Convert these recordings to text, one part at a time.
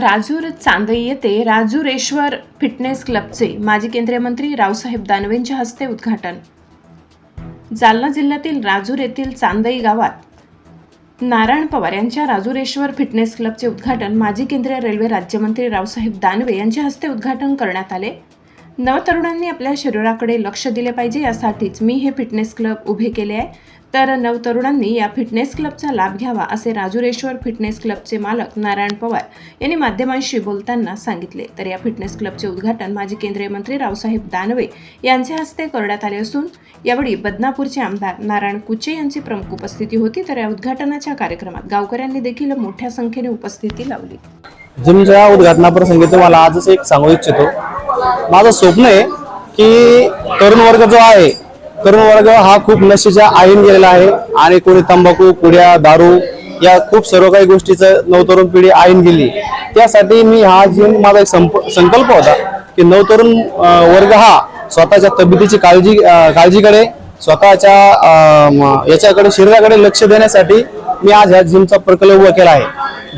राजूर चांदई येथे राजुरेश्वर फिटनेस क्लबचे माजी केंद्रीय मंत्री रावसाहेब दानवेंच्या हस्ते उद्घाटन. जालना जिल्ह्यातील राजूर येथील चांदई गावात नारायण पवार यांच्या राजुरेश्वर फिटनेस क्लबचे उद्घाटन माजी केंद्रीय रेल्वे राज्यमंत्री रावसाहेब दानवे यांच्या हस्ते उद्घाटन करण्यात आले. नवतरुणांनी आपल्या शरीराकडे लक्ष दिले पाहिजे यासाठीच मी हे फिटनेस क्लब उभे केले आहे. तर नवतरुणांनी या फिटनेस क्लबचा लाभ घ्यावा असे राजुरेश्वर फिटनेस क्लबचे मालक नारायण पवार यांनी माध्यमांशी बोलताना सांगितले. तर या फिटनेस क्लबचे उद्घाटन माजी केंद्रीय मंत्री रावसाहेब दानवे यांच्या हस्ते करण्यात आले असून यावेळी बदनापूरचे आमदार नारायण कुचे यांची प्रमुख उपस्थिती होती. तर या उद्घाटनाच्या कार्यक्रमात गावकऱ्यांनी देखील मोठ्या संख्येने उपस्थिती लावली. जिमच्या उद्घाटनाप्रसंगी तुम्हाला आजच एक सांगू इच्छितो माझं स्वप्न आहे की तरुण वर्ग जो आहे तरुण वर्ग हा खूप नशेच्या आईन गेलेला आहे आणि कोणी तंबाखू पुड्या दारू या खूप सर्व काही गोष्टीचं नवतरुण पिढी आईन गेली. त्यासाठी मी हा जिम माझा एक संप- संकल्प होता की नवतरुण वर्ग हा स्वतःच्या तब्येतीची काळजी काळजीकडे स्वतःच्या याच्याकडे शरीराकडे लक्ष देण्यासाठी मी आज ह्या जिमचा प्रकल्प उभा केला आहे.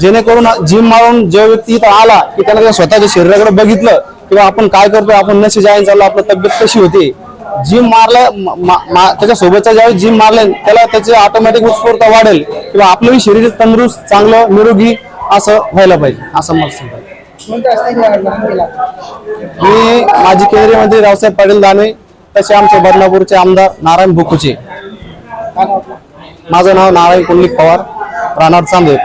जेणेकरून जिम मारून जो व्यक्ती इथं आला की त्याला त्या स्वतःच्या शरीराकडे बघितलं किंवा आपण काय करतोय आपण नशे जाईन चाललो आपलं तब्येत कशी होती जिम मारलं त्याच्या सोबतच्या ज्यावेळी जिम मारले त्याला त्याची ऑटोमॅटिक उत्स्फूर्तता वाढेल किंवा आपलंही शरीर तंदुरुस्त चांगलं निरोगी असं व्हायला पाहिजे असं मला सांगतात. मी माजी केंद्रीय मंत्री रावसाहेब पाटील दानवे तसे आमचे बदलापूरचे आमदार नारायण भुकुचे. माझं नाव नारायण कुंडलिक पवार राहणार चांदेर